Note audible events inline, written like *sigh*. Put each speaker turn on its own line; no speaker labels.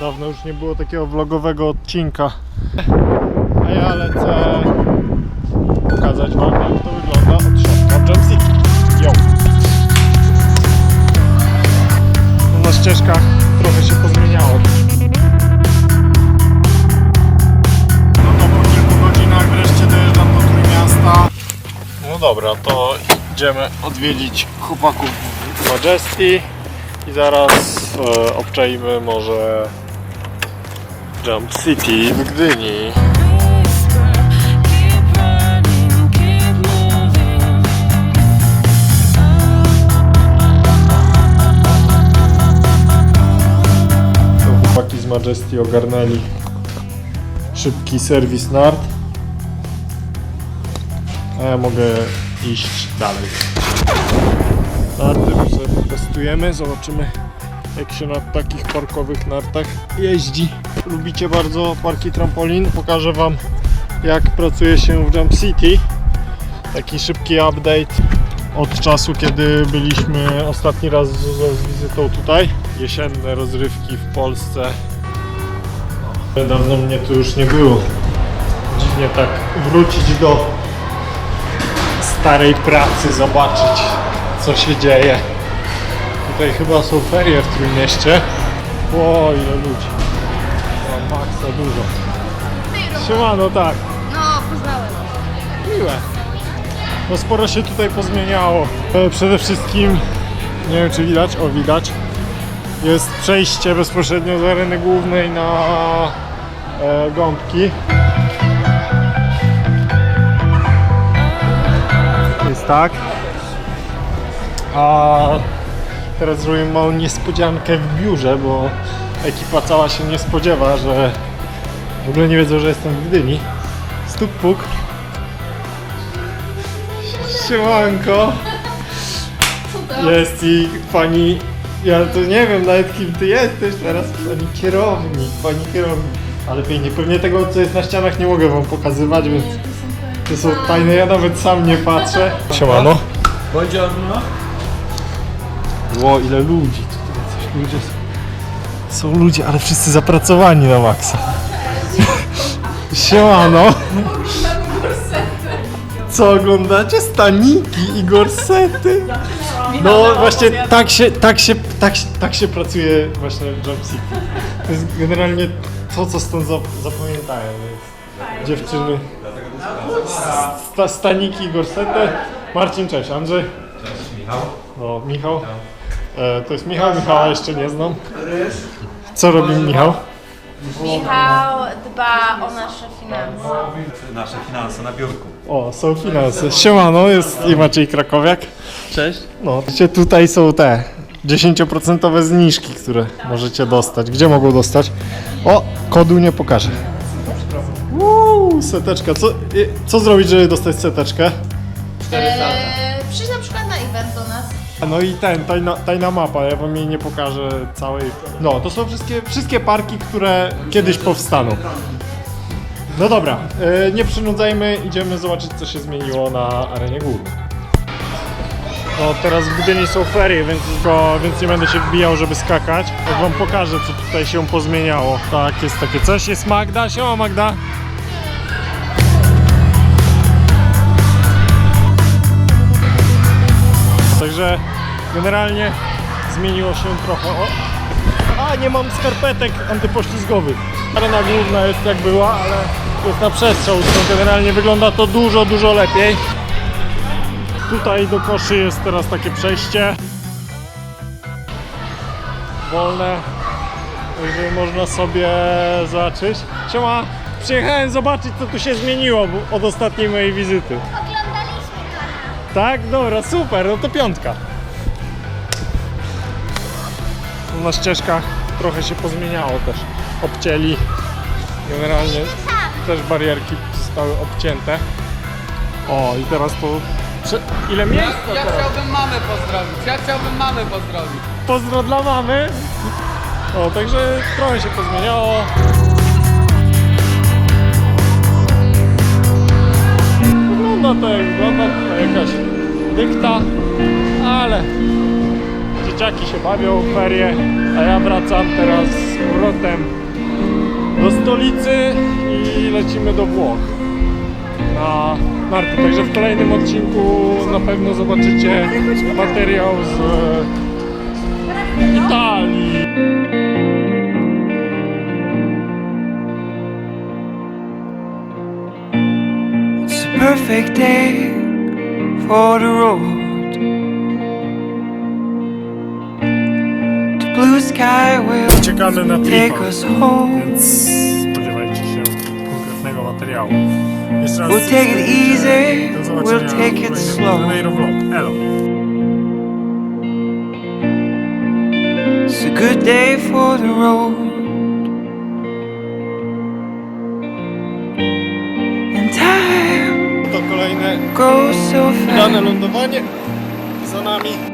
Dawno już nie było takiego vlogowego odcinka. A ja lecę pokazać wam jak to wygląda od środka w Jam City. Yo. Na ścieżkach trochę się pozmieniało. No to po kilku godzinach wreszcie dojeżdżam do Trójmiasta. No dobra, to idziemy odwiedzić chłopaków w Majesty i zaraz e, obczajmy może Jump City w Gdyni. To chłopaki z Majesty ogarnęli szybki serwis nart. A ja mogę iść dalej. Narty sobie testujemy, zobaczymy jak się na takich parkowych nartach jeździ. Lubicie bardzo parki trampolin? Pokażę Wam jak pracuje się w Jump City. Taki szybki update od czasu, kiedy byliśmy ostatni raz z, z wizytą tutaj. Jesienne rozrywki w Polsce. Dawno mnie tu już nie było. Dziwnie tak wrócić do starej pracy, zobaczyć co się dzieje. Tutaj chyba są ferie w Trójmieście. O, ile ludzi. O, maksa dużo. Siemano, tak.
No, poznałem.
Miłe. No sporo się tutaj pozmieniało. E, Przede wszystkim, nie wiem czy widać, o widać, jest przejście bezpośrednio z areny głównej na e, gąbki. Jest tak. A teraz zrobimy małą niespodziankę w biurze, bo ekipa cała się nie spodziewa, że w ogóle nie wiedzą, że jestem w Gdyni. Stuk puk. Siemanko. Jest i pani, ja to nie wiem nawet kim ty jesteś teraz, pani kierownik, pani kierownik. Ale pięknie, pewnie tego co jest na ścianach nie mogę wam pokazywać, więc to są tajne, ja nawet sam nie patrzę. Siemano.
Buongiorno.
Ło, ile ludzi, tutaj coś ludzie są. Są ludzie, ale wszyscy zapracowani na maksa. *laughs* Siemano. Co oglądacie? Staniki i gorsety. No właśnie tak się, tak się, tak, się- tak się pracuje właśnie w Jump City. To jest generalnie to, co stąd zap- zapamiętają. Więc dziewczyny. Sta, staniki i gorsety. Marcin, cześć. Andrzej.
Michał.
O, Michał. E, to jest Michał, Michała jeszcze nie znam. Co robi Michał?
Michał dba o nasze finanse.
Nasze finanse na biurku.
O, są finanse. Siemano, jest i Maciej Krakowiak.
Cześć.
No, wiecie, tutaj są te 10% zniżki, które możecie dostać. Gdzie mogą dostać? O, kodu nie pokażę. Uuu, seteczka. Co, i- co zrobić, żeby dostać seteczkę?
Eee,
No i ten, tajna, tajna mapa, ja wam jej nie pokażę całej. No, to są wszystkie, wszystkie parki, które kiedyś powstaną. No dobra, e, nie przynudzajmy, idziemy zobaczyć co się zmieniło na arenie głównej. No teraz w Gdyni są ferie, więc, go, więc nie będę się wbijał, żeby skakać. Jak wam pokażę, co tutaj się pozmieniało. Tak, jest takie coś. Jest Magda, siema Magda. Generalnie zmieniło się trochę. O, a nie mam skarpetek antypoślizgowych. Arena główna jest jak była, ale jest na przestrzał, to generalnie wygląda to dużo, dużo lepiej. Tutaj do koszy jest teraz takie przejście. Wolne. Także można sobie zobaczyć. Siema, przyjechałem zobaczyć co tu się zmieniło od ostatniej mojej wizyty.
Oglądaliśmy kanał.
Tak? Dobra, super, no to piątka. Na ścieżkach trochę się pozmieniało też. Obcięli. Generalnie też barierki zostały obcięte. O, i teraz to... Ile miejsca
Ja
teraz?
chciałbym mamę pozdrowić, ja chciałbym mamę pozdrowić.
Pozdro dla mamy. O, także trochę się pozmieniało. Wygląda to jak wygląda, to jakaś dykta, ale dzieciaki się bawią w ferie, a ja wracam teraz z powrotem do stolicy i lecimy do Włoch na narty. Także w kolejnym odcinku na pewno zobaczycie materiał z Italii.
It's a perfect day for the road.
Czekamy na
take
tripa,
us home.
więc spodziewajcie się konkretnego materiału. Jeszcze raz
We'll take it easy,
do
we'll take it slow.
Elo.
It's a good day for the road. And time
To kolejne
goes so
udane
fast.
lądowanie za nami.